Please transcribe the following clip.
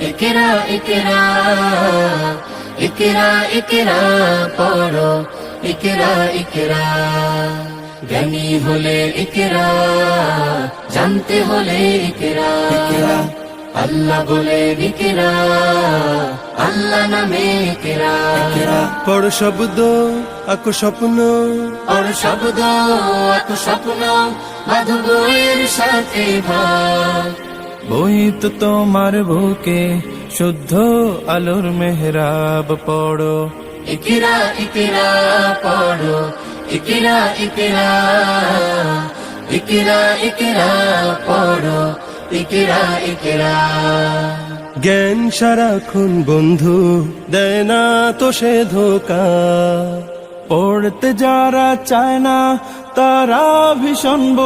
ইকরা ইকরা ইকরা ইকরা পড়ো। ইকরা ইকরা জ্ঞানী হলে ইকরা জানতে হলে ইকরা। আল্লাহ বলে ইকরা আল্লাহ নামে ইকরা। পড় শব্দ আকো স্বপ্ন। ওর শব্দ এত স্বপ্ন মাধবয়ের সাথে ভাগ। বই তো তোমার বুকে শুদ্ধ আলোর মেহরাব পড়ো। ইকিরা ইকরা পড়ো। ইকিরা ইকরা ইকরা ইকরা পড়ো। ইকরা ইকরা। জ্ঞান সারাক্ষণ বন্ধু দেয় না তো সে ধোকা। পড়তে যারা চায় না তারা ভীষণ